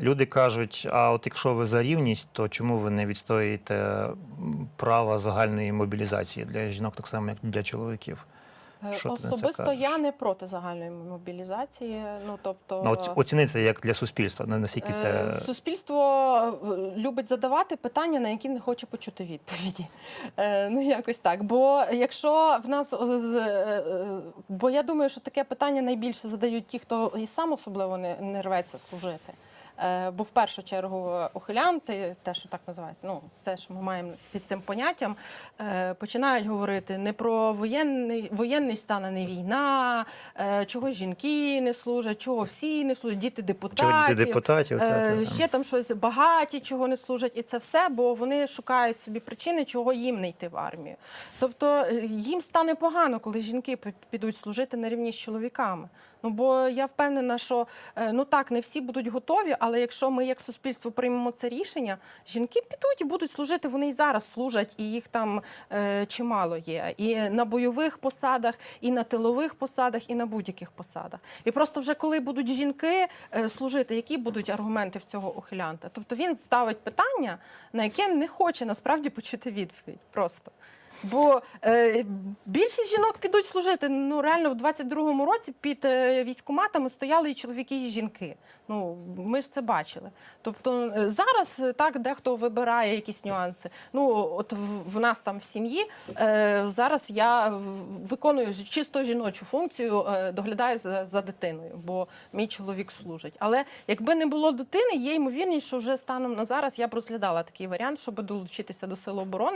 Люди кажуть: а от якщо ви за рівність, то чому ви не відстоюєте права загальної мобілізації для жінок, так само як для чоловіків? Е, Що це Особисто я не проти загальної мобілізації. Ну тобто Ну, оці- оціни це як для суспільства, на- наскільки це Е, Суспільство е, любить задавати питання, на які не хоче почути відповіді. Ну, якось так. Бо якщо в нас бо я думаю, що таке питання найбільше задають ті, хто і сам особливо не, не рветься служити. Е, Бо в першу чергу ухилянти, те, що так називають, ну те, що ми маємо під цим поняттям, е, починають говорити не про воєнний воєнний стан, а не війна, е, чого жінки не служать, чого всі не служать, діти депутатів. чого діти депутатів? та- та- та. Ще там щось багаті, чого не служать, і це все, бо вони шукають собі причини, чого їм не йти в армію. Тобто їм стане погано, коли жінки підуть служити на рівні з чоловіками. Ну бо я впевнена, що ну так не всі будуть готові, але якщо ми як суспільство приймемо це рішення, жінки підуть і будуть служити. Вони і зараз служать, і їх там е, чимало є. І на бойових посадах, і на тилових посадах, і на будь-яких посадах. І просто вже коли будуть жінки е, служити, які будуть аргументи в цього ухилянта? Тобто він ставить питання, на яке не хоче насправді почути відповідь. Просто. Бо е, більшість жінок підуть служити. Ну реально в 22-му році під е, військкоматами стояли і чоловіки, і жінки. Ну ми ж це бачили. Тобто е, зараз е, так дехто вибирає якісь нюанси. Ну от в, в нас там в сім'ї е, зараз я виконую чисто жіночу функцію, е, доглядаю за, за дитиною, бо мій чоловік служить. Але якби не було дитини, є ймовірність, що вже станом на зараз я б розглядала такий варіант, щоб долучитися до сил оборони.